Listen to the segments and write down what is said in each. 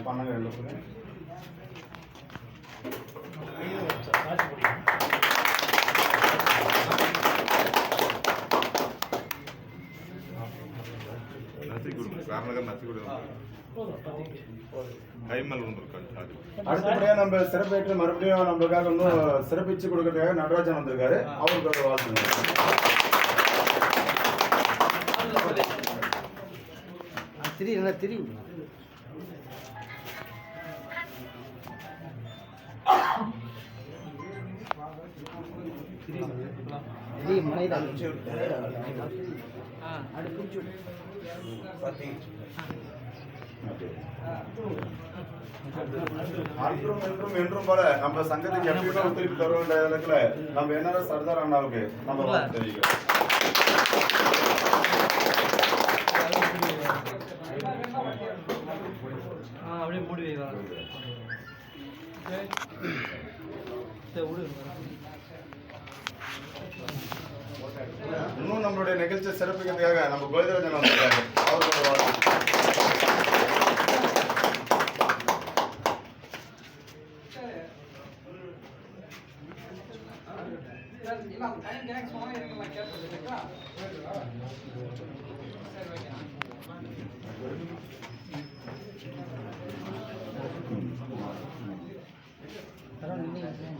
பண்ணங்க எழுத போகிறேன் அடுத்தபடியா நம்ம சிறப்பேற்று மறுபடியும் நம்மளுக்காக இன்னும் சிறப்பிச்சு கொடுக்கறதுக்காக நடராஜன் வந்திருக்காரு. அவருக்கு வாழ்த்து திரி என்ன தெரியும் மனையில் அன்றும் என்றும் என்றும் போல நம்ம சங்கத்துக்கு எப்பயுமே ஒத்துழைப்பு இடத்துல நம்ம என்ன சர்தார் அண்ணாவுக்கு நம்ம தெரிவிக்கிறோம். நம்மளுடைய நிகழ்ச்சி சிறப்பிக்கிறதுக்காக நம்ம கோவிந்தராஜன் வந்திருக்காரு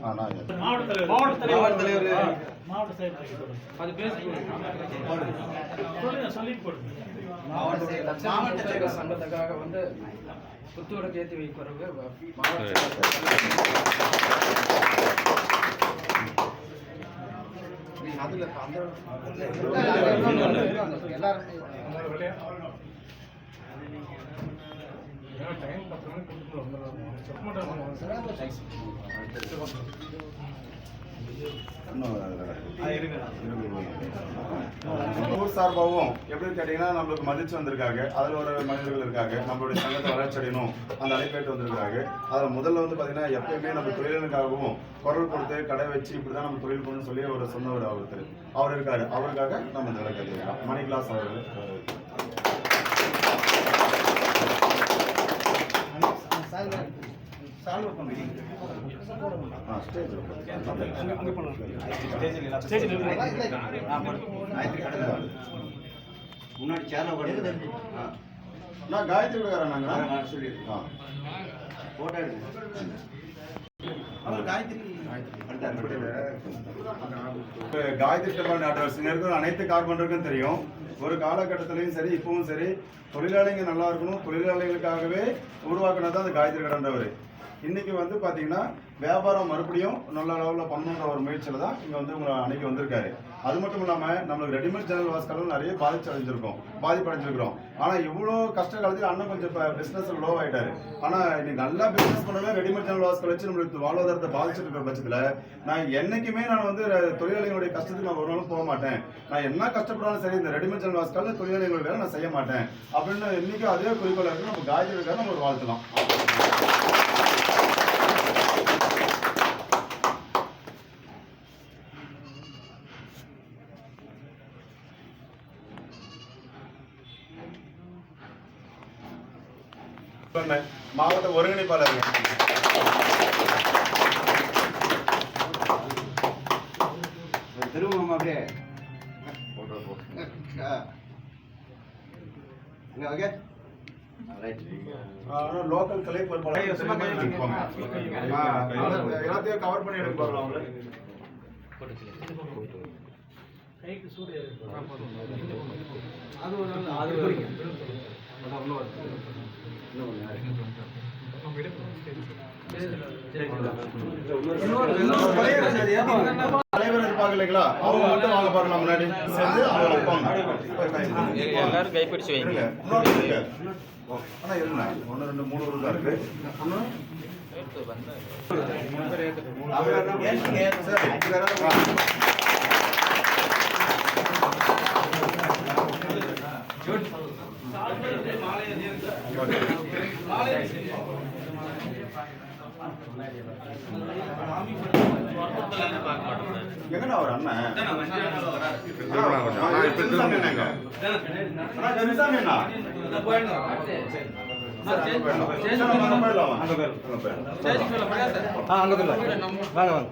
ஆ, நான் இது. மாவட்ட தலைவர். மாவட்ட செயல் அது பேசி சொல்லி போடுங்க. மாவட்ட செயலர் சங்கத்துக்காக வந்து புத்தூரை ஏற்றி வைக்கிறவங்க அதுல இன்னும் ஊர் சார்பாகவும் எப்படி கேட்டீங்கன்னா நம்மளுக்கு மதிச்சு வந்திருக்காங்க. அதுல ஒரு மனிதர்கள் இருக்காங்க. நம்மளுடைய சங்கத்தை வளர்ச்சி அடையணும் அந்த அழைப்பேட்டு வந்திருக்காங்க. அதுல முதல்ல வந்து பாத்தீங்கன்னா எப்பயுமே நம்ம தொழிலுக்காகவும் குரல் கொடுத்து கடை வச்சு இப்படிதான் நம்ம தொழில் பண்ணணும்னு சொல்லி ஒரு சொன்னவர் ஒருத்தர் அவர் இருக்காரு. அவருக்காக நம்ம இந்த மணி கிளாஸ் அவர்கள். ஆ, ஸ்டேஜ் முன்னாடி சேர்ல உட்காந்து நான் காயத்ரி விடுறாங்க ஆ போட்டோ எடுங்க. அவர் காயத்ரி. காயத்ரி. டெபால் ஆட்டோஸ் இருக்கிற அனைத்து கார்பெண்டருக்கும் தெரியும். ஒரு காலகட்டத்திலையும் சரி இப்பவும் சரி தொழிலாளிங்க நல்லா இருக்கணும். தொழிலாளிகளுக்காகவே உருவாக்கினது தான் அந்த காயத்ரி கடந்தவர் இன்னைக்கு வந்து பார்த்தீங்கன்னா வியாபாரம் மறுபடியும் நல்ல அளவில் பண்ணணுன்ற ஒரு முயற்சியில் தான் இங்கே வந்து உங்களை அன்னைக்கு வந்திருக்காரு. அது மட்டும் இல்லாமல் நம்மளுக்கு ரெடிமேட் ஜெனரல் வாஸ்கலும் நிறைய பாதிச்சு அடைஞ்சிருக்கோம். பாதிப்படைஞ்சிருக்கிறோம். ஆனால் இவ்வளோ கஷ்ட காலத்தில் அண்ணன் கொஞ்சம் பிசினஸ் லோ ஆயிட்டாரு. ஆனால் இன்னைக்கு நல்லா பிஸ்னஸ் பண்ணவே ரெடிமேட் ஜெனரல் வாசல் வச்சு நம்மளுக்கு வாழ்வாதாரத்தை பாதிச்சிட்டு இருக்கிற பட்சத்தில் நான் என்றைக்குமே நான் வந்து தொழிலாளிகளுடைய கஷ்டத்துக்கு நான் ஒரு நாளும் போக மாட்டேன். நான் என்ன கஷ்டப்படாலும் சரி இந்த ரெடிமேட் ஜெனரல் வாஸ்கல் தொழிலாளிகள் வேலை நான் செய்ய மாட்டேன். அப்படின்னு இன்னைக்கும் அதே குறிக்கோள் இருக்கு. நம்ம காயத்ரி நம்ம ஒரு வாழ்த்தலாம் மாவட்ட ஒருங்கிணைப்பாளர்கள் ஓகே லோக்கல் கலை எல்லாத்தையும் கவர் பண்ணி எடுக்க போறோம் அவங்கள. அது ஒரு அது ஒரு தலைவர் இருப்பாங்க இல்லைங்களா அவங்க மட்டும் வாங்க பார்க்கலாம் முன்னாடி. சேர்ந்து அவங்க வைப்பாங்க எல்லாரும் கைப்பிடிச்சு வைங்க. இருங்க. இன்னொரு இருக்கு. ஆனா இருங்க. ஒன்று ரெண்டு மூணு ரூபா இருக்கு. ஒன்று சரி. ஆ. எங்கடா அவர் அண்ணன் திருமணம் கொஞ்சம். ஆ, இப்ப திருமணம். அண்ணா, ஜென்சாமி அண்ணா. ஸ்டேஜ் சரி, நம்ம அங்க போயிடலாம் வாங்க. ஸ்டேஜுக்கு மேல முடியாது ஆ அங்கே போயிடலாம். வாங்க வாங்க.